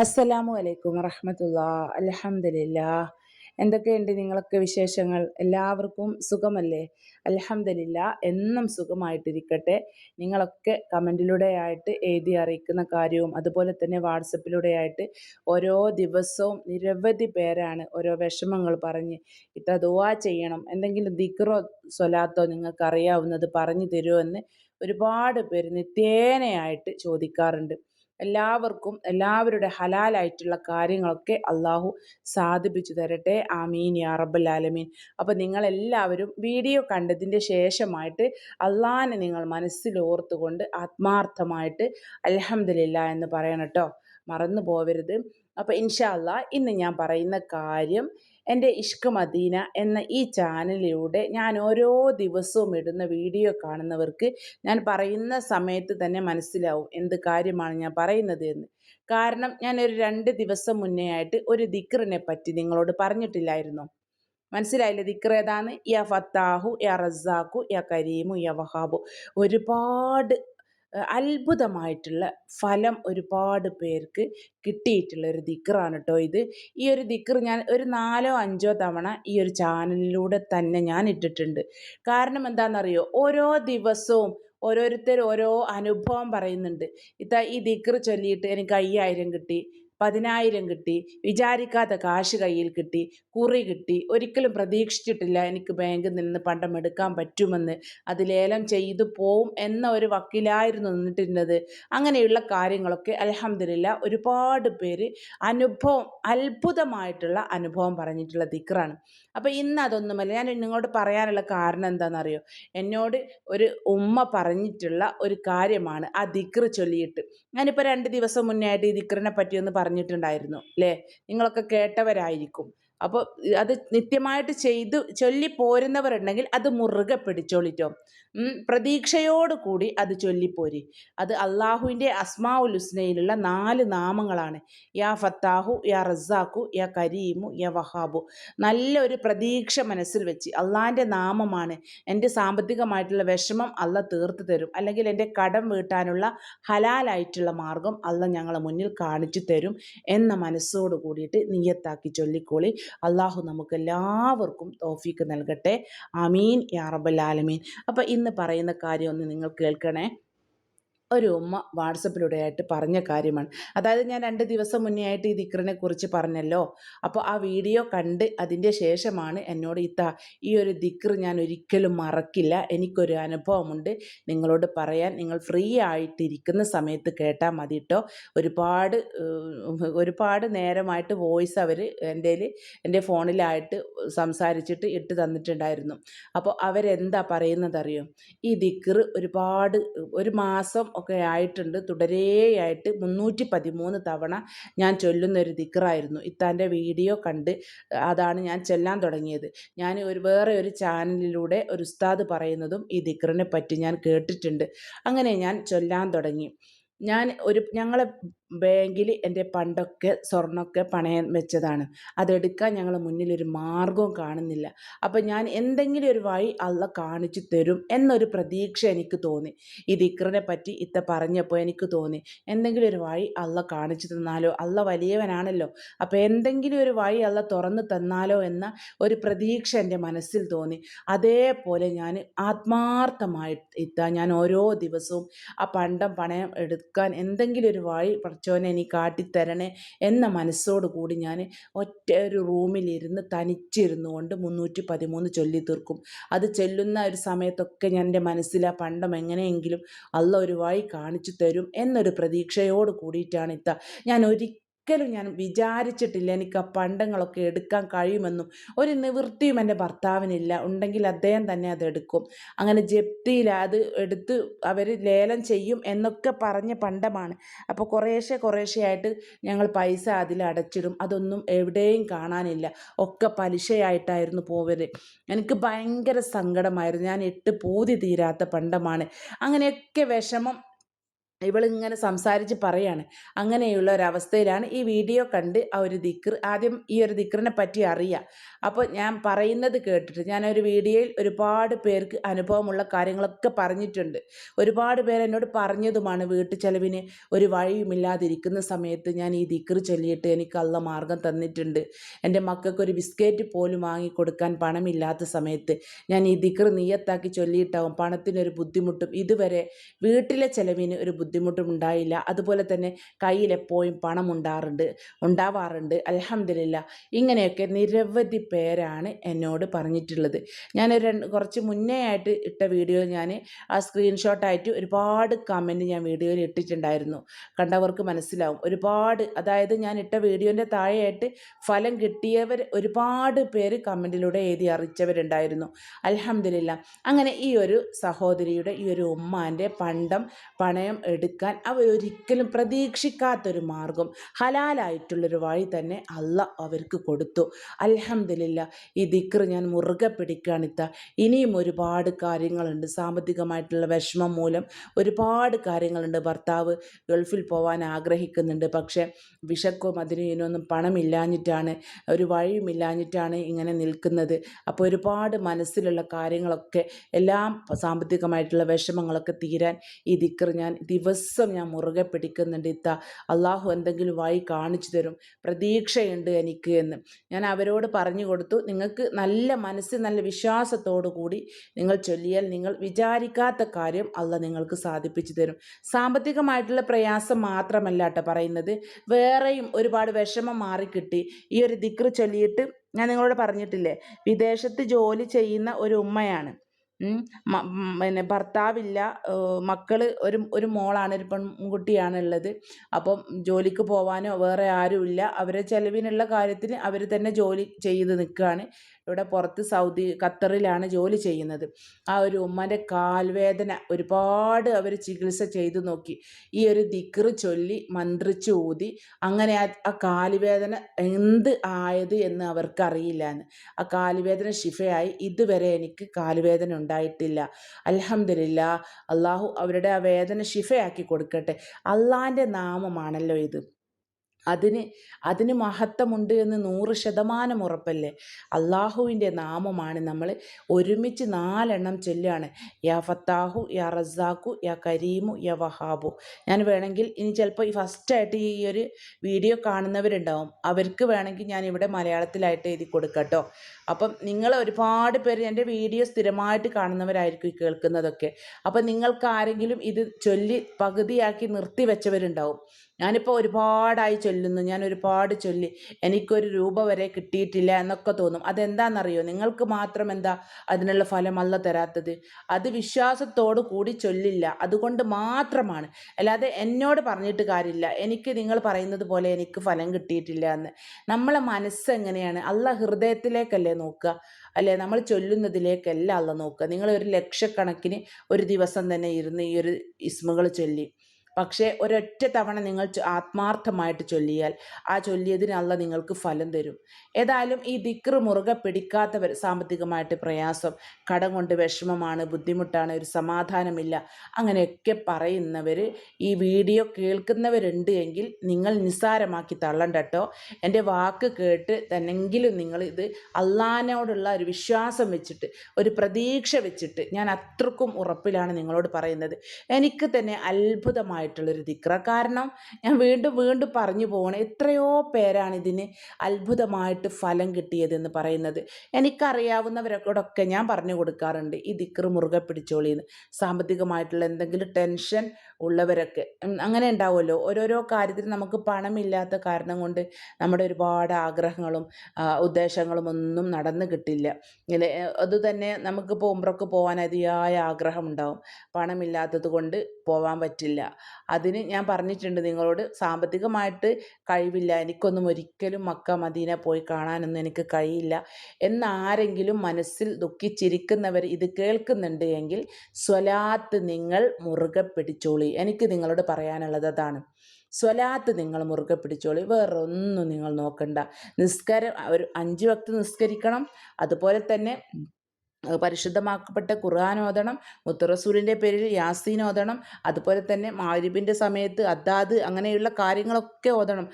അസ്സലാമു അലൈക്കും വറഹമത്തുള്ള. അലഹമില്ല എന്തൊക്കെയുണ്ട് നിങ്ങളൊക്കെ വിശേഷങ്ങൾ? എല്ലാവർക്കും സുഖമല്ലേ? അലഹമില്ല എന്നും സുഖമായിട്ടിരിക്കട്ടെ. നിങ്ങളൊക്കെ കമന്റിലൂടെ ആയിട്ട് എഴുതി അറിയിക്കുന്ന കാര്യവും അതുപോലെ തന്നെ വാട്സപ്പിലൂടെ ആയിട്ട് ഓരോ ദിവസവും നിരവധി പേരാണ് ഓരോ വിഷമങ്ങൾ പറഞ്ഞ് ഇത്ര ദുവാ ചെയ്യണം. എന്തെങ്കിലും ദിക്റോ സ്വലാത്തോ നിങ്ങൾക്ക് അറിയാവുന്നത് പറഞ്ഞു തരുമോ എന്ന് ഒരുപാട് പേര് നിത്യേനയായിട്ട് ചോദിക്കാറുണ്ട്. എല്ലാവർക്കും എല്ലാവരുടെ ഹലാലായിട്ടുള്ള കാര്യങ്ങളൊക്കെ അള്ളാഹു സാധിപ്പിച്ചു തരട്ടെ. ആമീൻ യാ റബ്ബൽ ആലമീൻ. അപ്പോൾ നിങ്ങളെല്ലാവരും വീഡിയോ കണ്ടതിന്റെ ശേഷമായിട്ട് അള്ളാഹിനെ നിങ്ങൾ മനസ്സിലോർത്തുകൊണ്ട് ആത്മാർത്ഥമായിട്ട് അലഹമില്ല എന്ന് പറയണം കേട്ടോ മറന്നു പോവരുത് അപ്പോൾ ഇൻഷാല്ല ഇന്ന് ഞാൻ പറയുന്ന കാര്യം എന്റെ ഇഷ്ക് മദീന എന്ന ഈ ചാനലിലൂടെ ഞാൻ ഓരോ ദിവസവും ഇടുന്ന വീഡിയോ കാണുന്നവർക്ക് ഞാൻ പറയുന്ന സമയത്ത് തന്നെ മനസ്സിലാവും എന്ത് കാര്യമാണ് ഞാൻ പറയുന്നത് എന്ന്. കാരണം ഞാൻ ഒരു രണ്ട് ദിവസം മുന്നേ ആയിട്ട് ഒരു ദിക്റിനെ പറ്റി നിങ്ങളോട് പറഞ്ഞിട്ടില്ലായിരുന്നു. മനസ്സിലായില്ലേ ദിക്ർ ഏതാണ്? യ ഫത്താഹു യ റസാഖു യ കരീമു യ വഹാബു. ഒരുപാട് അത്ഭുതമായിട്ടുള്ള ഫലം ഒരുപാട് പേർക്ക് കിട്ടിയിട്ടുള്ള ഒരു ദിക്കറാണ് കേട്ടോ ഇത്. ഈ ഒരു ദിക്കർ ഞാൻ ഒരു നാലോ അഞ്ചോ തവണ ഈ ഒരു ചാനലിലൂടെ തന്നെ ഞാൻ ഇട്ടിട്ടുണ്ട്. കാരണം എന്താണെന്നറിയോ ഓരോ ദിവസവും ഓരോരുത്തർ ഓരോ അനുഭവം പറയുന്നുണ്ട്. ഇതാ ഈ ദിക്കർ ചൊല്ലിയിട്ട് എനിക്ക് അയ്യായിരം കിട്ടി. പതിനായിരം കിട്ടി. വിചാരിക്കാത്ത കാശ് കയ്യിൽ കിട്ടി. കുറി കിട്ടി. ഒരിക്കലും പ്രതീക്ഷിച്ചിട്ടില്ല എനിക്ക് ബാങ്കിൽ നിന്ന് പണ്ടം എടുക്കാൻ പറ്റുമെന്ന്. അത് ലേലം ചെയ്തു പോവും എന്ന ഒരു വക്കിലായിരുന്നു നിന്നിട്ടുള്ളത് അങ്ങനെയുള്ള കാര്യങ്ങളൊക്കെ അലഹമില്ല ഒരുപാട് പേര് അനുഭവം അത്ഭുതമായിട്ടുള്ള അനുഭവം പറഞ്ഞിട്ടുള്ള ദിക്റാണ്. അപ്പോൾ ഇന്ന് അതൊന്നുമല്ല. ഞാൻ നിങ്ങളോട് പറയാനുള്ള കാരണം എന്താണെന്നറിയോ? എന്നോട് ഒരു ഉമ്മ പറഞ്ഞിട്ടുള്ള ഒരു കാര്യമാണ് ആ ദിക്റ് ചൊല്ലിയിട്ട്. ഞാനിപ്പോൾ രണ്ട് ദിവസം മുന്നേ ആയിട്ട് ഈ ദിക്റിനെ പറ്റിയൊന്ന് പറഞ്ഞിട്ടുണ്ടായിരുന്നു അല്ലേ നിങ്ങളൊക്കെ കേട്ടവരായിരിക്കും. അപ്പോൾ അത് നിത്യമായിട്ട് ചെയ്തു ചൊല്ലി പോരുന്നവരുണ്ടെങ്കിൽ അത് മുറുകെ പിടിച്ചോളിറ്റോ പ്രതീക്ഷയോട് കൂടി അത് ചൊല്ലിപ്പോരി. അത് അള്ളാഹുവിന്റെ അസ്മാഉൽ ഹുസ്നയിലുള്ള നാല് നാമങ്ങളാണ്. യാ ഫത്താഹു യാ റസാഖു യാ കരീമു യാ വഹാബു. നല്ലൊരു പ്രതീക്ഷ മനസ്സിൽ വെച്ച് അള്ളാഹിന്റെ നാമമാണ് എന്റെ സാമ്പത്തികമായിട്ടുള്ള വിഷമം അല്ല തീർത്തു തരും. അല്ലെങ്കിൽ എന്റെ കടം വീട്ടാനുള്ള ഹലാലായിട്ടുള്ള മാർഗം അല്ല ഞങ്ങളെ മുന്നിൽ കാണിച്ചു തരും എന്ന മനസ്സോട് കൂടിയിട്ട് നീയത്താക്കി ചൊല്ലിക്കോളി. അള്ളാഹു നമുക്ക് എല്ലാവർക്കും തോഫീക്ക് നൽകട്ടെ. അമീൻ യാ റബ്ബൽ ആലമീൻ. അപ്പോൾ ഇന്ന് പറയുന്ന കാര്യം ഒന്ന് നിങ്ങൾ കേൾക്കണേ. ഒരു ഉമ്മ വാട്സപ്പിലൂടെ ആയിട്ട് പറഞ്ഞ കാര്യമാണ്. അതായത് ഞാൻ രണ്ട് ദിവസം മുന്നേ ആയിട്ട് ഈ ദിക്റിനെ കുറിച്ച് പറഞ്ഞല്ലോ. അപ്പോൾ ആ വീഡിയോ കണ്ട് അതിന്റെ ശേഷമാണ് എന്നോട് ഇത്ത ഈ ഒരു ദിക്ർ ഞാൻ ഒരിക്കലും മറക്കില്ല. എനിക്കൊരു അനുഭവമുണ്ട്. നിങ്ങളോട് പറയാൻ നിങ്ങൾ ഫ്രീ ആയിട്ടിരിക്കുന്ന സമയത്ത് കേട്ടാൽ മതി കേട്ടോ ഒരുപാട് ഒരുപാട് നേരമായിട്ട് വോയിസ് അവർ എന്റെ എന്റെ ഫോണിലായിട്ട് സംസാരിച്ചിട്ട് ഇട്ട് തന്നിട്ടുണ്ടായിരുന്നു. അപ്പോൾ അവരെന്താ പറയുന്നതറിയോ? ഈ ദിക്ർ ഒരുപാട് ഒരു മാസം ഒക്കെ ആയിട്ടുണ്ട്. തുടരെയായിട്ട് മുന്നൂറ്റി പതിമൂന്ന് തവണ ഞാൻ ചൊല്ലുന്ന ഒരു ദിക്റായിരുന്നു. ഇത്താന്റെ വീഡിയോ കണ്ട് അതാണ് ഞാൻ ചെല്ലാൻ തുടങ്ങിയത്. ഞാൻ ഒരു വേറെ ഒരു ചാനലിലൂടെ ഒരു ഉസ്താദ് പറയുന്നതും ഈ ദിക്റിനെ പറ്റി ഞാൻ കേട്ടിട്ടുണ്ട്. അങ്ങനെ ഞാൻ ചൊല്ലാൻ തുടങ്ങി. ഞാൻ ഒരു ഞങ്ങളെ ബാങ്കിൽ എന്റെ പണ്ടൊക്കെ സ്വർണമൊക്കെ പണയം വെച്ചതാണ്. അതെടുക്കാൻ ഞങ്ങൾ മുന്നിലൊരു മാർഗവും കാണുന്നില്ല. അപ്പം ഞാൻ എന്തെങ്കിലും ഒരു വഴി അള്ള കാണിച്ചു തരും എന്നൊരു പ്രതീക്ഷ എനിക്ക് തോന്നി. ഈ ദിക്റിനെ പറ്റി ഇത്ത പറഞ്ഞപ്പോൾ എനിക്ക് തോന്നി എന്തെങ്കിലും ഒരു വഴി അള്ള കാണിച്ചു തന്നാലോ? അള്ള വലിയവനാണല്ലോ. അപ്പോൾ എന്തെങ്കിലും ഒരു വഴി അള്ള തുറന്നു തന്നാലോ എന്ന ഒരു പ്രതീക്ഷ എന്റെ മനസ്സിൽ തോന്നി. അതേപോലെ ഞാൻ ആത്മാർത്ഥമായി ഇത്ത ഞാൻ ഓരോ ദിവസവും ആ പണ്ടം പണയം എടുക്കാൻ എന്തെങ്കിലും ഒരു വഴി പഠിച്ചോനെ നീ കാട്ടിത്തരണേ എന്ന മനസ്സോടു കൂടി ഞാൻ ഒറ്റ ഒരു റൂമിലിരുന്ന് തനിച്ചിരുന്നു കൊണ്ട് മുന്നൂറ്റി പതിമൂന്ന് ചൊല്ലി തീർക്കും. അത് ചെല്ലുന്ന ഒരു സമയത്തൊക്കെ ഞാൻ എന്റെ മനസ്സിലാ പണ്ടം എങ്ങനെയെങ്കിലും അല്ല ഒരു വഴി കാണിച്ചു തരും എന്നൊരു പ്രതീക്ഷയോട് കൂടിയിട്ടാണ് ഇത്ത. ഞാൻ ഒരിക്കലും ഒരിക്കലും ഞാൻ വിചാരിച്ചിട്ടില്ല എനിക്ക് ആ പണ്ടങ്ങളൊക്കെ എടുക്കാൻ കഴിയുമെന്നും. ഒരു നിവൃത്തിയും എന്റെ ഭർത്താവിനില്ല. ഉണ്ടെങ്കിൽ അദ്ദേഹം തന്നെ അത് എടുക്കും. അങ്ങനെ ജപ്തിയിൽ അത് എടുത്ത് അവർ ലേലം ചെയ്യും എന്നൊക്കെ പറഞ്ഞ പണ്ടമാണ്. അപ്പോൾ കുറേശ്ശെ കുറേശ്ശെയായിട്ട് ഞങ്ങൾ പൈസ അതിൽ അടച്ചിടും. അതൊന്നും എവിടെയും കാണാനില്ല. ഒക്കെ പലിശയായിട്ടായിരുന്നു പോവൽ. എനിക്ക് ഭയങ്കര സങ്കടമായിരുന്നു. ഞാൻ ഇട്ട് പൂതി തീരാത്ത പണ്ടമാണ്. അങ്ങനെയൊക്കെ വിഷമം ഇവളിങ്ങനെ സംസാരിച്ച് പറയാണ്. അങ്ങനെയുള്ള ഒരവസ്ഥയിലാണ് ഈ വീഡിയോ കണ്ട് ആ ഒരു ദിക്ർ ആദ്യം ഈ ഒരു ദിക്റിനെ പറ്റി അറിയാം. അപ്പോൾ ഞാൻ പറയുന്നത് കേട്ടിട്ട് ഞാൻ ഒരു വീഡിയോയിൽ ഒരുപാട് പേർക്ക് അനുഭവമുള്ള കാര്യങ്ങളൊക്കെ പറഞ്ഞിട്ടുണ്ട്. ഒരുപാട് പേരെന്നോട് പറഞ്ഞതുമാണ് വീട്ടു ചെലവിന് ഒരു വഴിയുമില്ലാതിരിക്കുന്ന സമയത്ത് ഞാൻ ഈ ദിക്ർ ചൊല്ലിയിട്ട് എനിക്ക് അള്ള മാർഗം തന്നിട്ടുണ്ട്. എന്റെ മക്കൾക്ക് ഒരു ബിസ്ക്കറ്റ് പോലും വാങ്ങി കൊടുക്കാൻ പണമില്ലാത്ത സമയത്ത് ഞാൻ ഈ ദിക്ർ നീയത്താക്കി ചൊല്ലിയിട്ടാവും പണത്തിനൊരു ബുദ്ധിമുട്ടും ഇതുവരെ വീട്ടിലെ ചെലവിന് ഒരു ബുദ്ധിമുട്ടും ഉണ്ടായില്ല അതുപോലെ തന്നെ കയ്യിൽ എപ്പോഴും പണം ഉണ്ടാറുണ്ട് ഉണ്ടാവാറുണ്ട്. അലഹമില്ല ഇങ്ങനെയൊക്കെ നിരവധി പേരാണ് എന്നോട് പറഞ്ഞിട്ടുള്ളത്. ഞാൻ രണ്ട് കുറച്ച് മുന്നേ ആയിട്ട് ഇട്ട വീഡിയോ ഞാൻ ആ സ്ക്രീൻഷോട്ടായിട്ട് ഒരുപാട് കമന്റ് ഞാൻ വീഡിയോയിൽ ഇട്ടിട്ടുണ്ടായിരുന്നു. കണ്ടവർക്ക് മനസ്സിലാവും. ഒരുപാട് അതായത് ഞാൻ ഇട്ട വീഡിയോന്റെ താഴെയായിട്ട് ഫലം കിട്ടിയവർ ഒരുപാട് പേര് കമന്റിലൂടെ എഴുതി അറിയിച്ചവരുണ്ടായിരുന്നു. അലഹമില്ല അങ്ങനെ ഈ ഒരു സഹോദരിയുടെ ഈ ഒരു ഉമ്മാന്റെ പണ്ടം പണയം എടുക്കാൻ അവരൊരിക്കലും പ്രതീക്ഷിക്കാത്തൊരു മാർഗം. ഹലാലായിട്ടുള്ളൊരു വഴി തന്നെ അല്ല അവർക്ക് കൊടുത്തു. അലഹമില്ല ഈ ദിക്ർ ഞാൻ മുറുകെ പിടിക്കാണിത്ത ഇനിയും ഒരുപാട് കാര്യങ്ങളുണ്ട്. സാമ്പത്തികമായിട്ടുള്ള വിഷമം മൂലം ഒരുപാട് കാര്യങ്ങളുണ്ട്. ഭർത്താവ് ഗൾഫിൽ പോകാൻ ആഗ്രഹിക്കുന്നുണ്ട്. പക്ഷേ വിശക്കും അതിന് ഇതിനൊന്നും പണമില്ലാഞ്ഞിട്ടാണ് ഒരു വഴിയുമില്ലാഞ്ഞിട്ടാണ് ഇങ്ങനെ നിൽക്കുന്നത്. അപ്പോൾ ഒരുപാട് മനസ്സിലുള്ള കാര്യങ്ങളൊക്കെ എല്ലാം സാമ്പത്തികമായിട്ടുള്ള വിഷമങ്ങളൊക്കെ തീരാൻ ഈ ദിക്ർ ഞാൻ ദിവസം ഞാൻ മുറുകെ പിടിക്കുന്നുണ്ട് ഇത്ത അള്ളാഹു എന്തെങ്കിലും വായി കാണിച്ചു തരും പ്രതീക്ഷയുണ്ട് എനിക്ക് എന്ന്. ഞാൻ അവരോട് പറഞ്ഞു കൊടുത്തു നിങ്ങൾക്ക് നല്ല മനസ്സിൽ നല്ല വിശ്വാസത്തോടു കൂടി നിങ്ങൾ ചൊല്ലിയാൽ നിങ്ങൾ വിചാരിക്കാത്ത കാര്യം അല്ല നിങ്ങൾക്ക് സാധിപ്പിച്ചു തരും. സാമ്പത്തികമായിട്ടുള്ള പ്രയാസം മാത്രമല്ല കേട്ടോ പറയുന്നത്. വേറെയും ഒരുപാട് വിഷമം മാറിക്കിട്ടി. ഈ ഒരു ദിക്ർ ചൊല്ലിയിട്ട് ഞാൻ നിങ്ങളോട് പറഞ്ഞിട്ടില്ലേ വിദേശത്ത് ജോലി ചെയ്യുന്ന ഒരു ഉമ്മയാണ്. പിന്നെ ഭർത്താവില്ല മക്കൾ ഒരു ഒരു മോളാണ് ഒരു പെൺകുട്ടിയാണുള്ളത്. അപ്പം ജോലിക്ക് പോവാനോ വേറെ ആരുമില്ല. അവരെ ചിലവിനുള്ള കാര്യത്തിന് അവർ തന്നെ ജോലി ചെയ്ത് നിൽക്കുകയാണ് ഇവിടെ പുറത്ത് സൗദി ഖത്തറിലാണ് ജോലി ചെയ്യുന്നത്. ആ ഒരു ഉമ്മന്റെ കാൽവേദന ഒരുപാട് അവർ ചികിത്സ ചെയ്തു നോക്കി. ഈ ഒരു ദിക്ർ ചൊല്ലി മന്ത്രിച്ച് ഊതി അങ്ങനെ ആ കാൽവേദന എന്ത് ആയത് എന്ന് അവർക്കറിയില്ലാന്ന്. ആ കാൽവേദന ശിഫയായി. ഇതുവരെ എനിക്ക് കാൽവേദന ഉണ്ടായിട്ടില്ല. അലഹമില്ല അള്ളാഹു അവരുടെ ആ വേദന ശിഫയാക്കി കൊടുക്കട്ടെ. അള്ളാന്റെ നാമമാണല്ലോ ഇത്. അതിന് അതിന് മഹത്വമുണ്ട് എന്ന് നൂറ് ശതമാനം ഉറപ്പല്ലേ? അള്ളാഹുവിന്റെ നാമമാണ് നമ്മൾ ഒരുമിച്ച് നാലെണ്ണം ചൊല്ലുകയാണ്. യാ ഫത്താഹു യാ റസാഖു യാ കരീമു യാ വഹാബു. ഞാൻ വേണമെങ്കിൽ ഇനി ചിലപ്പോൾ ഈ ഫസ്റ്റായിട്ട് ഈ ഒരു വീഡിയോ കാണുന്നവരുണ്ടാവും. അവർക്ക് വേണമെങ്കിൽ ഞാൻ ഇവിടെ മലയാളത്തിലായിട്ട് എഴുതി കൊടുക്കട്ടോ അപ്പം നിങ്ങൾ ഒരുപാട് പേര് എന്റെ വീഡിയോ സ്ഥിരമായിട്ട് കാണുന്നവരായിരിക്കും കേൾക്കുന്നതൊക്കെ. അപ്പം നിങ്ങൾക്ക് ആരെങ്കിലും ഇത് ചൊല്ലി പകുതിയാക്കി നിർത്തി വെച്ചവരുണ്ടാവും. ഞാനിപ്പോൾ ഒരുപാടായി ചൊല്ലുന്നു. ഞാൻ ഒരുപാട് ചൊല്ലി. എനിക്കൊരു രൂപ വരെ കിട്ടിയിട്ടില്ല എന്നൊക്കെ തോന്നും. അതെന്താണെന്നറിയോ? നിങ്ങൾക്ക് മാത്രം എന്താ അതിനുള്ള ഫലമല്ല തരാത്തത്. അത് വിശ്വാസത്തോടു കൂടി ചൊല്ലില്ല. അതുകൊണ്ട് മാത്രമാണ്. അല്ലാതെ എന്നോട് പറഞ്ഞിട്ട് കാര്യമില്ല. എനിക്ക് നിങ്ങൾ പറയുന്നത് പോലെ എനിക്ക് ഫലം കിട്ടിയിട്ടില്ല എന്ന്. നമ്മളെ മനസ്സ് എങ്ങനെയാണ്? അല്ല ഹൃദയത്തിലേക്കല്ലേ നോക്കുക. അല്ലെ? നമ്മൾ ചൊല്ലുന്നതിലേക്കല്ല അല്ല നോക്കുക. നിങ്ങൾ ഒരു ലക്ഷക്കണക്കിന് ഒരു ദിവസം തന്നെ ഇരുന്ന് ഈ ഒരു ഇസ്മുകൾ ചൊല്ലി. പക്ഷേ ഒരൊറ്റ തവണ നിങ്ങൾ ആത്മാർത്ഥമായിട്ട് ചൊല്ലിയാൽ ആ ചൊല്ലിയതിനല്ല നിങ്ങൾക്ക് ഫലം തരും. ഏതായാലും ഈ ദിക്ർ മുറുകെ പിടിക്കാത്തവർ സാമ്പത്തികമായിട്ട് പ്രയാസം കടം കൊണ്ട് വിഷമമാണ് ബുദ്ധിമുട്ടാണ് ഒരു സമാധാനമില്ല അങ്ങനെയൊക്കെ പറയുന്നവർ ഈ വീഡിയോ കേൾക്കുന്നവരുണ്ട് എങ്കിൽ നിങ്ങൾ നിസ്സാരമാക്കി തള്ളണ്ട കേട്ടോ എന്റെ വാക്ക് കേട്ട് തന്നെങ്കിലും നിങ്ങൾ ഇത് അള്ളഹാനോടുള്ള ഒരു വിശ്വാസം വെച്ചിട്ട് ഒരു പ്രതീക്ഷ വെച്ചിട്ട് ഞാൻ അത്രക്കും ഉറപ്പിലാണ് നിങ്ങളോട് പറയുന്നത്. എനിക്ക് തന്നെ അത്ഭുതമായി ആയിട്ടുള്ളൊരു ദിക്ര കാരണം ഞാൻ വീണ്ടും വീണ്ടും പറഞ്ഞു പോകണം എത്രയോ പേരാണ് ഇതിന് അത്ഭുതമായിട്ട് ഫലം കിട്ടിയതെന്ന് പറയുന്നത്. എനിക്കറിയാവുന്നവരോടൊക്കെ ഞാൻ പറഞ്ഞു കൊടുക്കാറുണ്ട് ഈ ദിക്ർ മുറുകെ പിടിച്ചോളിന്ന്. സാമ്പത്തികമായിട്ടുള്ള എന്തെങ്കിലും ടെൻഷൻ ഉള്ളവരൊക്കെ. അങ്ങനെ ഉണ്ടാവുമല്ലോ. ഓരോരോ കാര്യത്തിൽ നമുക്ക് പണമില്ലാത്ത കാരണം കൊണ്ട് നമ്മുടെ ഒരുപാട് ആഗ്രഹങ്ങളും ഉദ്ദേശങ്ങളും ഒന്നും നടന്നു കിട്ടില്ല. അതുതന്നെ നമുക്ക് ഉമ്രക്ക് പോകാൻ അതിയായ ആഗ്രഹം ഉണ്ടാവും. പണമില്ലാത്തത് കൊണ്ട് പോകാൻ പറ്റില്ല. അതിന് ഞാൻ പറഞ്ഞിട്ടുണ്ട് നിങ്ങളോട് സാമ്പത്തികമായിട്ട് കഴിവില്ല. എനിക്കൊന്നും ഒരിക്കലും മക്ക മദീന പോയി കാണാനൊന്നും എനിക്ക് കഴിയില്ല. എന്നാരെങ്കിലും മനസ്സിൽ ദുഃഖിച്ചിരിക്കുന്നവർ ഇത് കേൾക്കുന്നുണ്ട് എങ്കിൽ സ്വലാത്ത് നിങ്ങൾ മുറുകെ പിടിച്ചോളി. എനിക്ക് നിങ്ങളോട് പറയാനുള്ളത് അതാണ്. സ്വലാത്ത് നിങ്ങൾ മുറുകെ പിടിച്ചോളി. വേറൊന്നും നിങ്ങൾ നോക്കണ്ട. നിസ്കാരം ഒരു അഞ്ച് വക്ത് നിസ്കരിക്കണം. അതുപോലെ തന്നെ പരിശുദ്ധമാക്കപ്പെട്ട ഖുർആൻ ഓതണം മുത്തറസൂലിന്റെ പേരിൽ യാസീൻ ഓതണം അതുപോലെ തന്നെ മാരിബിന്റെ സമയത്ത് അദ്ദാദ് അങ്ങനെയുള്ള കാര്യങ്ങളൊക്കെ ഓതണം.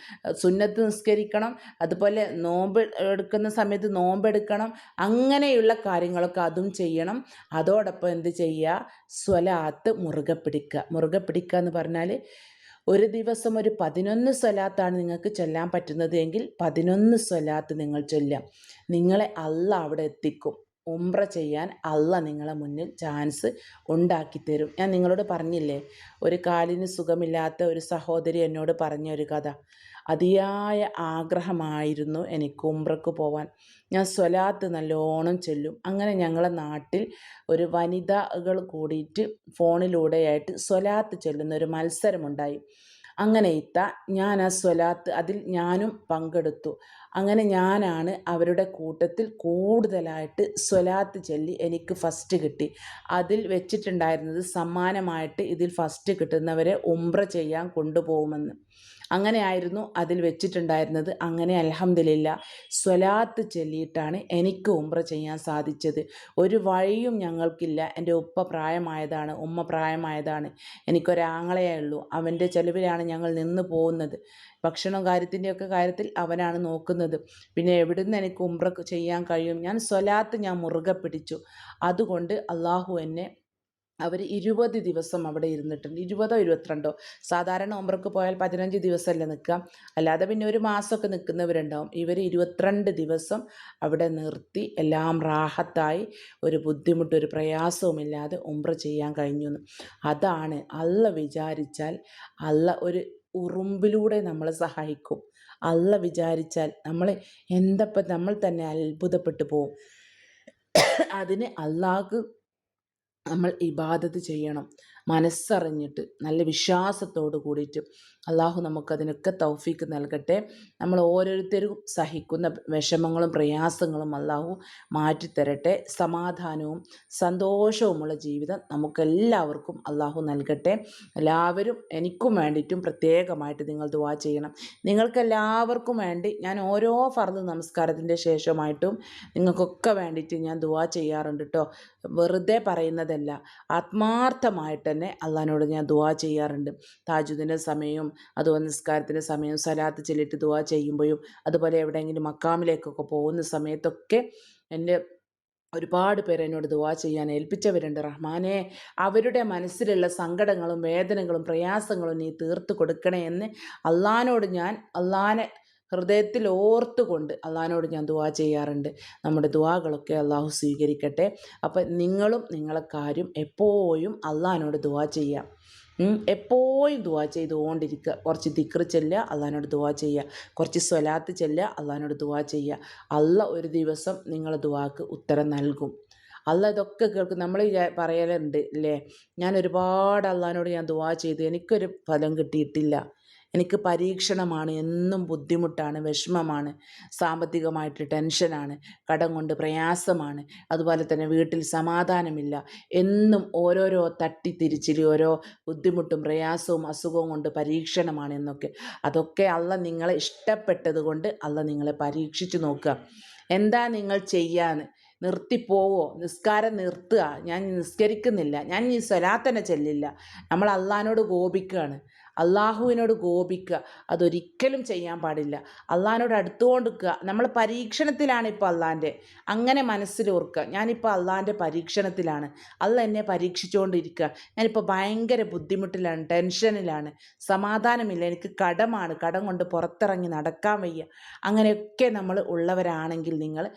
സുന്നത്ത് നിസ്കരിക്കണം അതുപോലെ നോമ്പ് എടുക്കുന്ന സമയത്ത് നോമ്പെടുക്കണം അങ്ങനെയുള്ള കാര്യങ്ങളൊക്കെ അതും ചെയ്യണം. അതോടൊപ്പം എന്ത് ചെയ്യുക? സ്വലാത്ത് മുറുകെ പിടിക്കുക. മുറുകെ പിടിക്കുക എന്ന് പറഞ്ഞാൽ ഒരു ദിവസം ഒരു പതിനൊന്ന് സ്വലാത്താണ് നിങ്ങൾക്ക് ചൊല്ലാൻ പറ്റുന്നത് എങ്കിൽ പതിനൊന്ന് സ്വലാത്ത് നിങ്ങൾ ചൊല്ലാം നിങ്ങളെ അല്ല അവിടെ എത്തിക്കും. ഉംറ ചെയ്യാൻ അല്ല നിങ്ങളെ മുന്നിൽ ചാൻസ് ഉണ്ടാക്കി തരും. ഞാൻ നിങ്ങളോട് പറഞ്ഞില്ലേ ഒരു കാലിന് സുഖമില്ലാത്ത ഒരു സഹോദരി എന്നോട് പറഞ്ഞ ഒരു കഥ. അതിയായ ആഗ്രഹമായിരുന്നു എനിക്ക് ഉംറക്ക് പോവാൻ. ഞാൻ സ്വലാത്ത് നല്ലോണം ചെല്ലും. അങ്ങനെ ഞങ്ങളെ നാട്ടിൽ ഒരു വനിതകൾ കൂടിയിട്ട് ഫോണിലൂടെയായിട്ട് സ്വലാത്ത് ചെല്ലുന്ന ഒരു മത്സരമുണ്ടായി. അങ്ങനെ ഇത്ത ഞാൻ ആ സ്വലാത്ത് അതിൽ ഞാനും പങ്കെടുത്തു. അങ്ങനെ ഞാനാണ് അവരുടെ കൂട്ടത്തിൽ കൂടുതലായിട്ട് സ്വലാത്ത് ചൊല്ലി എനിക്ക് ഫസ്റ്റ് കിട്ടി. അതിൽ വെച്ചിട്ടുണ്ടായിരുന്നത് സമ്മാനമായിട്ട് ഇതിൽ ഫസ്റ്റ് കിട്ടുന്നവരെ ഉംറ ചെയ്യാൻ കൊണ്ടുപോകുമെന്ന് അങ്ങനെയായിരുന്നു അതിൽ വെച്ചിട്ടുണ്ടായിരുന്നത്. അങ്ങനെ അലഹമില്ല സ്വലാത്ത് ചൊല്ലിയിട്ടാണ് എനിക്ക് ഉംറ ചെയ്യാൻ സാധിച്ചത്. ഒരു വഴിയും ഞങ്ങൾക്കില്ല. എന്റെ ഉപ്പ പ്രായമായതാണ് ഉമ്മ പ്രായമായതാണ്. എനിക്കൊരാങ്ങളയേ ഉള്ളൂ. അവന്റെ ചെലവിലാണ് ഞങ്ങൾ നിന്ന് പോകുന്നത്. ഭക്ഷണം കാര്യത്തിന്റെയൊക്കെ കാര്യത്തിൽ അവനാണ് നോക്കുന്നത്. പിന്നെ എവിടുന്ന് എനിക്ക് ഉംറ ചെയ്യാൻ കഴിയും? ഞാൻ സ്വലാത്ത് ഞാൻ മുറുകെ പിടിച്ചു. അതുകൊണ്ട് അള്ളാഹു എന്നെ അവർ ഇരുപത് ദിവസം അവിടെ ഇരുന്നിട്ടുണ്ട്. ഇരുപതോ ഇരുപത്തിരണ്ടോ? സാധാരണ ഒമ്പർക്ക് പോയാൽ പതിനഞ്ച് ദിവസമല്ലേ നിൽക്കുക? അല്ലാതെ പിന്നെ ഒരു മാസമൊക്കെ നിൽക്കുന്നവരുണ്ടാവും. ഇവർ ഇരുപത്തിരണ്ട് ദിവസം അവിടെ നിർത്തി എല്ലാം റാഹത്തായി ഒരു ബുദ്ധിമുട്ട് ഒരു പ്രയാസവുമില്ലാതെ ഉംറ ചെയ്യാൻ കഴിഞ്ഞു അതാണ് അല്ല വിചാരിച്ചാൽ അല്ല ഒരു ഉറുമ്പിലൂടെ നമ്മളെ സഹായിക്കും. അല്ല വിചാരിച്ചാൽ നമ്മൾ എന്തപ്പം നമ്മൾ തന്നെ അത്ഭുതപ്പെട്ടു പോവും. അതിന് അള്ളാഹ് നമ്മൾ ഇബാദത്ത് ചെയ്യണം. മനസ്സറിഞ്ഞിട്ട് നല്ല വിശ്വാസത്തോട് കൂടിയിട്ട് അള്ളാഹു നമുക്കതിനൊക്കെ തൗഫീക്ക് നൽകട്ടെ. നമ്മൾ ഓരോരുത്തരും സഹിക്കുന്ന വിഷമങ്ങളും പ്രയാസങ്ങളും അള്ളാഹു മാറ്റിത്തരട്ടെ. സമാധാനവും സന്തോഷവുമുള്ള ജീവിതം നമുക്കെല്ലാവർക്കും അള്ളാഹു നൽകട്ടെ. എല്ലാവരും എനിക്കും വേണ്ടിയിട്ടും പ്രത്യേകമായിട്ട് നിങ്ങൾ ദുവാ ചെയ്യണം. നിങ്ങൾക്കെല്ലാവർക്കും വേണ്ടി ഞാൻ ഓരോ ഫർദ് നമസ്കാരത്തിന്റെ ശേഷമായിട്ടും നിങ്ങൾക്കൊക്കെ വേണ്ടിയിട്ട് ഞാൻ ദുവാ ചെയ്യാറുണ്ട് കേട്ടോ വെറുതെ പറയുന്നതല്ല ആത്മാർത്ഥമായിട്ട് തന്നെ അള്ളഹാനോട് ഞാൻ ദുവാ ചെയ്യാറുണ്ട്. താജുദിന്റെ സമയവും അതുപോലെ നിസ്കാരത്തിന്റെ സമയം സലാത്ത് ചെല്ലിട്ട് ദുവാ ചെയ്യുമ്പോഴും അതുപോലെ എവിടെയെങ്കിലും മക്കാമിലേക്കൊക്കെ പോകുന്ന സമയത്തൊക്കെ എന്റെ ഒരുപാട് പേർ എന്നോട് ദുവാ ചെയ്യാൻ ഏൽപ്പിച്ചവരുണ്ട്. റഹ്മാനെ അവരുടെ മനസ്സിലുള്ള സങ്കടങ്ങളും വേദനകളും പ്രയാസങ്ങളും നീ തീർത്തു കൊടുക്കണേ എന്ന് അള്ളഹാനോട് ഞാൻ അള്ളഹാനെ ഹൃദയത്തിൽ ഓർത്തുകൊണ്ട് അള്ളഹാനോട് ഞാൻ ദുവാ ചെയ്യാറുണ്ട്. നമ്മുടെ ദുവാകളൊക്കെ അള്ളാഹു സ്വീകരിക്കട്ടെ. അപ്പം നിങ്ങളും നിങ്ങളെ കാര്യം എപ്പോഴും അള്ളഹാനോട് ദുവാ ചെയ്യാം. എപ്പോഴും ദുവാ ചെയ്തുകൊണ്ടിരിക്കുക. കുറച്ച് ദിക്ർ ചെല്ലുക അള്ളഹാനോട് ദുവാ ചെയ്യുക. കുറച്ച് സ്വലാത്ത് ചെല്ലുക അള്ളഹാനോട് ദുവാ ചെയ്യുക. അല്ല ഒരു ദിവസം നിങ്ങളെ ദുവാക്ക് ഉത്തരം നൽകും. അല്ല ഇതൊക്കെ കേൾക്കും. നമ്മൾ പറയലുണ്ട് അല്ലേ ഞാൻ ഒരുപാട് അള്ളഹാനോട് ഞാൻ ദുവാ ചെയ്തു. എനിക്കൊരു ഫലം കിട്ടിയിട്ടില്ല. എനിക്ക് പരീക്ഷണമാണ് എന്നും ബുദ്ധിമുട്ടാണ് വിഷമമാണ് സാമ്പത്തികമായിട്ട് ടെൻഷനാണ് കടം കൊണ്ട് പ്രയാസമാണ് അതുപോലെ തന്നെ വീട്ടിൽ സമാധാനമില്ല എന്നും ഓരോരോ തട്ടിത്തിരിച്ചിൽ ഓരോ ബുദ്ധിമുട്ടും പ്രയാസവും അസുഖവും കൊണ്ട് പരീക്ഷണമാണ് എന്നൊക്കെ. അതൊക്കെ അല്ല നിങ്ങളെ ഇഷ്ടപ്പെട്ടത് കൊണ്ട് അല്ല നിങ്ങളെ പരീക്ഷിച്ചു നോക്കുക. എന്താ നിങ്ങൾ ചെയ്യാൻ നിർത്തിപ്പോവോ നിസ്കാരം നിർത്തുക? ഞാൻ നിസ്കരിക്കുന്നില്ല ഞാൻ ഈ സ്വലാത്തന്നെ ചെല്ലില്ല. നമ്മൾ അള്ളഹാനോട് കോപിക്കുകയാണ്. അള്ളാഹുവിനോട് കോപിക്കുക. അതൊരിക്കലും ചെയ്യാൻ പാടില്ല. അള്ളാഹിനോട് അടുത്തുകൊണ്ടിരിക്കുക നമ്മൾ പരീക്ഷണത്തിലാണ് ഇപ്പോൾ അള്ളാന്റെ അങ്ങനെ മനസ്സിൽ ഓർക്കുക. ഞാനിപ്പോൾ അള്ളാന്റെ പരീക്ഷണത്തിലാണ്. അള്ള എന്നെ പരീക്ഷിച്ചുകൊണ്ടിരിക്കുക. ഞാനിപ്പോൾ ഭയങ്കര ബുദ്ധിമുട്ടിലാണ് ടെൻഷനിലാണ്. സമാധാനമില്ല. എനിക്ക് കടമാണ്. കടം കൊണ്ട് പുറത്തിറങ്ങി നടക്കാൻ വയ്യ. അങ്ങനെയൊക്കെ നമ്മൾ ഉള്ളവരാണെങ്കിൽ നിങ്ങൾ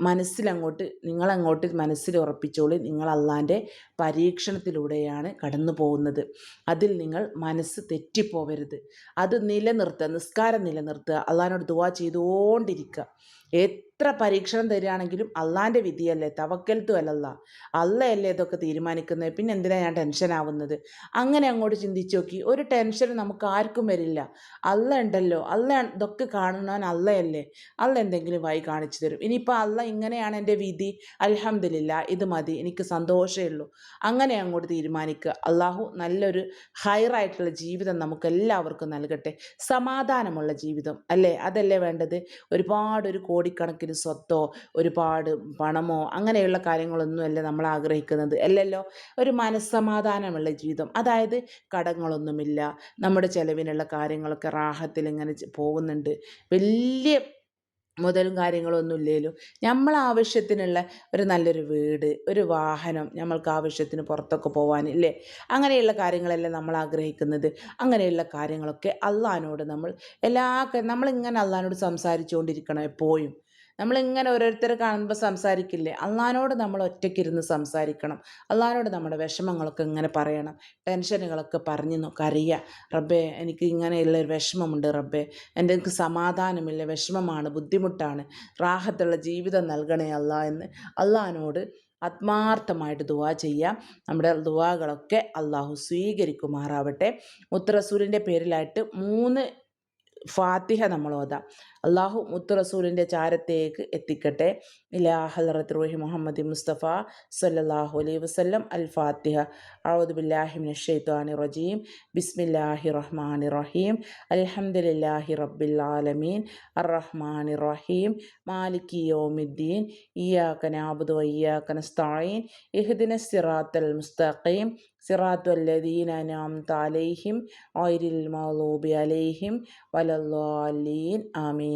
മനസ്സിലങ്ങോട്ട് നിങ്ങളങ്ങോട്ട് മനസ്സിൽ ഉറപ്പിച്ചോളി. നിങ്ങൾ അള്ളാന്റെ പരീക്ഷണത്തിലൂടെയാണ് കടന്നു പോകുന്നത് അതിൽ നിങ്ങൾ മനസ്സ് തെറ്റിപ്പോവരുത്. അത് നിലനിർത്തുക നിസ്കാരം നിലനിർത്തുക അള്ളഹാനോട് ദുവാ ചെയ്തുകൊണ്ടിരിക്കുക. എത്ര പരീക്ഷണം തരികയാണെങ്കിലും അള്ളാന്റെ വിധിയല്ലേ തവക്കൽത്തു അല്ലല്ല അല്ലയല്ലേ ഇതൊക്കെ തീരുമാനിക്കുന്നത്? പിന്നെ എന്തിനാണ് ഞാൻ ടെൻഷൻ ആവുന്നത്? അങ്ങനെ അങ്ങോട്ട് ചിന്തിച്ച് നോക്കി. ഒരു ടെൻഷൻ നമുക്ക് ആർക്കും വരില്ല. അല്ല ഉണ്ടല്ലോ. അല്ല ഇതൊക്കെ കാണുന്നവൻ അല്ലയല്ലേ അല്ല എന്തെങ്കിലും വായി കാണിച്ചു തരും. ഇനിയിപ്പോൾ അല്ല ഇങ്ങനെയാണ് എന്റെ വിധി. അലഹമില്ല ഇത് മതി. എനിക്ക് സന്തോഷമേ ഉള്ളൂ. അങ്ങനെ അങ്ങോട്ട് തീരുമാനിക്കുക. അള്ളാഹു നല്ലൊരു ഹയറായിട്ടുള്ള ജീവിതം നമുക്ക് എല്ലാവർക്കും നൽകട്ടെ. സമാധാനമുള്ള ജീവിതം അല്ലേ? അതല്ലേ വേണ്ടത്? ഒരുപാട് ഒരു കോടിക്കണക്കിന് സ്വത്തോ ഒരുപാട് പണമോ അങ്ങനെയുള്ള കാര്യങ്ങളൊന്നുമല്ല നമ്മൾ ആഗ്രഹിക്കുന്നത്. അല്ലല്ലോ? ഒരു മനസ്സമാധാനമുള്ള ജീവിതം. അതായത് കടങ്ങളൊന്നുമില്ല. നമ്മുടെ ചിലവിനുള്ള കാര്യങ്ങളൊക്കെ റാഹത്തിൽ ഇങ്ങനെ പോകുന്നുണ്ട്. വലിയ മുതലും കാര്യങ്ങളൊന്നും ഇല്ലേലും നമ്മൾ ആവശ്യത്തിനുള്ള ഒരു നല്ലൊരു വീട് ഒരു വാഹനം നമ്മൾക്ക് ആവശ്യത്തിന് പുറത്തൊക്കെ പോകാൻ ഇല്ലേ? അങ്ങനെയുള്ള കാര്യങ്ങളെല്ലാം നമ്മൾ ആഗ്രഹിക്കുന്നത് അങ്ങനെയുള്ള കാര്യങ്ങളൊക്കെ അള്ളഹാനോട് നമ്മൾ എല്ലാ നമ്മളിങ്ങനെ അള്ളഹാനോട് സംസാരിച്ചുകൊണ്ടിരിക്കണം എപ്പോഴും. നമ്മളിങ്ങനെ ഓരോരുത്തരെ കാണുമ്പോൾ സംസാരിക്കില്ലേ? അള്ളഹാനോട് നമ്മൾ ഒറ്റയ്ക്കിരുന്ന് സംസാരിക്കണം. അള്ളഹാനോട് നമ്മുടെ വിഷമങ്ങളൊക്കെ ഇങ്ങനെ പറയണം. ടെൻഷനുകളൊക്കെ പറഞ്ഞു കരയുക റബ്ബേ എനിക്ക് ഇങ്ങനെയുള്ള ഒരു വിഷമമുണ്ട് റബ്ബേ. എന്റെ എനിക്ക് സമാധാനമില്ല. വിഷമമാണ് ബുദ്ധിമുട്ടാണ്. റാഹത്തുള്ള ജീവിതം നൽകണേ അല്ല എന്ന് അള്ളഹാനോട് ആത്മാർത്ഥമായിട്ട് ദുവാ ചെയ്യാം. നമ്മുടെ ദുവാകളൊക്കെ അള്ളാഹു സ്വീകരിക്കുമാറാവട്ടെ. മുത്തറസൂലിന്റെ പേരിലായിട്ട് മൂന്ന് ഫാത്തിഹ നമ്മൾ ഓതാം. അള്ളാഹു മുത്തു റസൂലിന്റെ ചാരത്തേക്ക് എത്തിക്കട്ടെ. ഇലാ ഹലറത്ത് റൂഹി മുഹമ്മദ് മുസ്തഫ സല്ലാഹു അലൈഹി വസ്ലം അൽ ഫാത്തിഹ ഔദുബില്ലാഹിമിൻ ഷെയ്ത്താനി റജീം. ബിസ്മില്ലാഹി റഹ്മാനി റഹീം. അൽഹംദുലില്ലാഹി റബ്ബിൽ ആലമീൻ. അർ റഹ്മാനി റഹീം. മാലികി യോമിദ്ദീൻ. ഇയാക്ക നാബുദു ഇയാക്ക നസ്തായീൻ ഇഹ്ദിന സിറാത്തൽ മുസ്തഖീം. സിറാത്തു അല്ലദീന അനാംത അലൈഹിം. ഓയിരിൽ മൗലൂബി അലൈഹിം. വലല്ലാലീൻ ആമീൻ.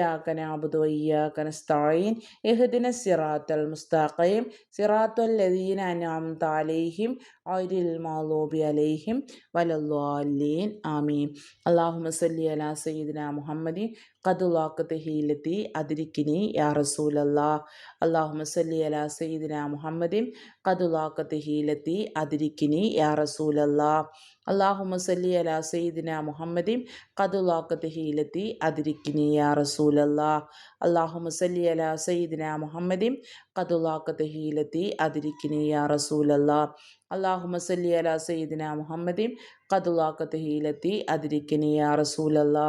അർ റഹ്മാനി റഹീം മാലികി اهدنا ഇയ്യാക المستقيم صراط الذين ഇഹ്ദിന عليهم غير المغضوب عليهم ولا الضالين ഗൈറിൽ اللهم صل على سيدنا محمد قد അലാ സയ്യിദിന മുഹമ്മദിൻ يا رسول الله اللهم صل على سيدنا محمد قد മുഹമ്മദിൻ هيلتي ലാഖത്ത് يا യാ റസൂലല്ലാ അള്ളാഹുമ സല്ലി അലാ സയ്യിദിന മുഹമ്മദീം ഖദുലാക്കത്ത് ഹീലത്തി അതിരിക്കിനി യാ റസൂലല്ലാ. അള്ളാഹുമ സല്ലി അലാ സയ്യിദിന മുഹമ്മദിൻ ഖദുലാക്കത്ത് ഹീലത്തി അതിരിക്കിനി യാ റസൂലല്ലാ. അള്ളാഹുമ സല്ലി അലാ സയ്യിദിന മുഹമ്മദിൻ കതുലാക്കതഹീലത്തി ഹീലത്തി അതിരിക്കിനി യാ റസൂലല്ലാ.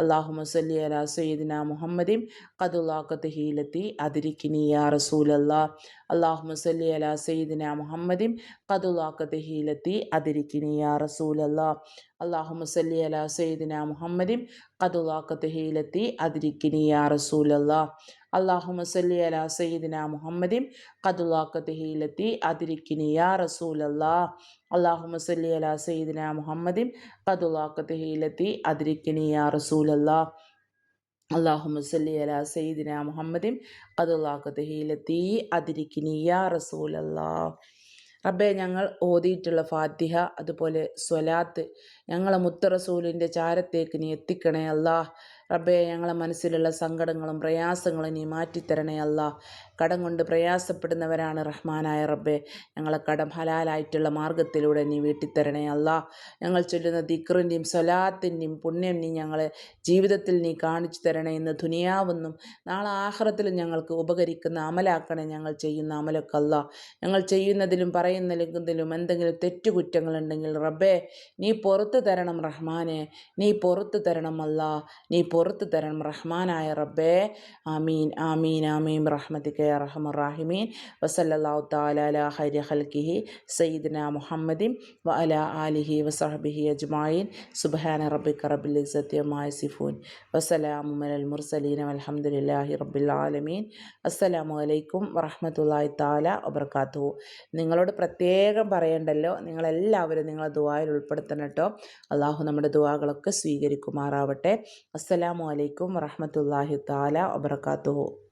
അള്ളാഹുമ സല്ലി അലാ സയ്യിദിന മുഹമ്മദിൻ കതുലാക്കതഹീലത്തി ഹീലത്തി അതിരിക്കിനി യാ റസൂലല്ലാ. അള്ളാഹുമ സല്ലി അലാ സയ്യിദിന മുഹമ്മദിൻ കതുലാക്കതഹീലത്തി ഹീലത്തി അതിരിക്കിനി യാ റസൂലല്ലാ. അള്ളാഹുമ സല്ലി അല സയ്യിദിന മുഹമ്മദിൻ ഖദുലാക്കത്ത് ഹീലത്തി അതിരിക്കിനി യാ റസൂലല്ലാ അള്ളാഹുമ സല്ലി അല സയ്യിദിന മുഹമ്മദിൻ ഖദുലാക്കത്ത് ഹീലത്തി അതിരിക്കിനി യാ റസൂലല്ലാ അള്ളാഹുമ സല്ലി അല സയ്യിദിന മുഹമ്മദിൻ ഖദുലാക്കത്ത് ഹീലത്തി അതിരിക്കിനി യാ റസൂലല്ലാ അള്ളാഹുമ സല്ലി അല സയ്യിദിന മുഹമ്മദിൻ ഖദുലാക്കത്ത് ഹീലത്തി അതിരിക്കിനി യാ റസൂലല്ലാ റബ്ബെ ഞങ്ങൾ ഓതിയിട്ടുള്ള ഫാത്തിഹ അതുപോലെ സ്വലാത്ത് ഞങ്ങളെ മുത്തറസൂലിന്റെ ചാരത്തേക്ക് നീ എത്തിക്കണേ അല്ലാഹ് റബ്ബെ ഞങ്ങളെ മനസ്സിലുള്ള സങ്കടങ്ങളും പ്രയാസങ്ങളും നീ മാറ്റിത്തരണേ അല്ല. കടം കൊണ്ട് പ്രയാസപ്പെടുന്നവരാണ് റഹ്മാനായ റബ്ബെ. ഞങ്ങളെ കടം ഹലാലായിട്ടുള്ള മാർഗത്തിലൂടെ നീ വീട്ടിത്തരണേ അല്ല. ഞങ്ങൾ ചൊല്ലുന്ന ദിക്റിന്റെയും സ്വലാത്തിന്റെയും പുണ്യം നീ ഞങ്ങളെ ജീവിതത്തിൽ നീ കാണിച്ചു തരണേ എന്ന് ദുനിയാവെന്നും നാളെ ആഹ്റത്തിലും ഞങ്ങൾക്ക് ഉപകരിക്കുന്ന അമലാക്കണേ ഞങ്ങൾ ചെയ്യുന്ന അമലൊക്കെ അല്ല. ഞങ്ങൾ ചെയ്യുന്നതിലും പറയുന്നതിലും എന്തെങ്കിലും തെറ്റുകുറ്റങ്ങളുണ്ടെങ്കിൽ റബ്ബെ നീ പുറത്തു തരണം റഹ്മാനെ. നീ പുറത്തു തരണം അല്ല. നീ പുറത്തു തരണം റഹ്മാനായ റബ്ബേ. ആമീൻ ആമീൻ ആമീൻ. റഹ്മത്തിക്ക് റഹമുറാഹിമീൻ വസല്ലാഹു താല ഹരി ഹൽക്കിഹി സയ്യിദ്ന മുഹമ്മദിൻ വ അല ആലിഹി വസഹബിഹി അജ്മായിൻ. സുബാന റബ്ബിക്ക് റബ്ബിൽ സത്യമായ സിഫൂൻ വസലാമു മുർസലീൻ അലഹമുല്ലാഹി റബ്ബിൽ ആലമീൻ. അസ്സലാമു അലൈക്കും വറഹമത്തല്ലാഹി താല വബർക്കാത്തു നിങ്ങളോട് പ്രത്യേകം പറയണ്ടല്ലോ. നിങ്ങളെല്ലാവരും നിങ്ങളെ ദുബായിൽ ഉൾപ്പെടുത്തണം കേട്ടോ. അള്ളാഹു നമ്മുടെ ദുവാകളൊക്കെ സ്വീകരിക്കുമാറാവട്ടെ. അസ്സലാമു അലൈക്കും വറഹമത്തല്ലാഹി താല വബർക്കാത്തു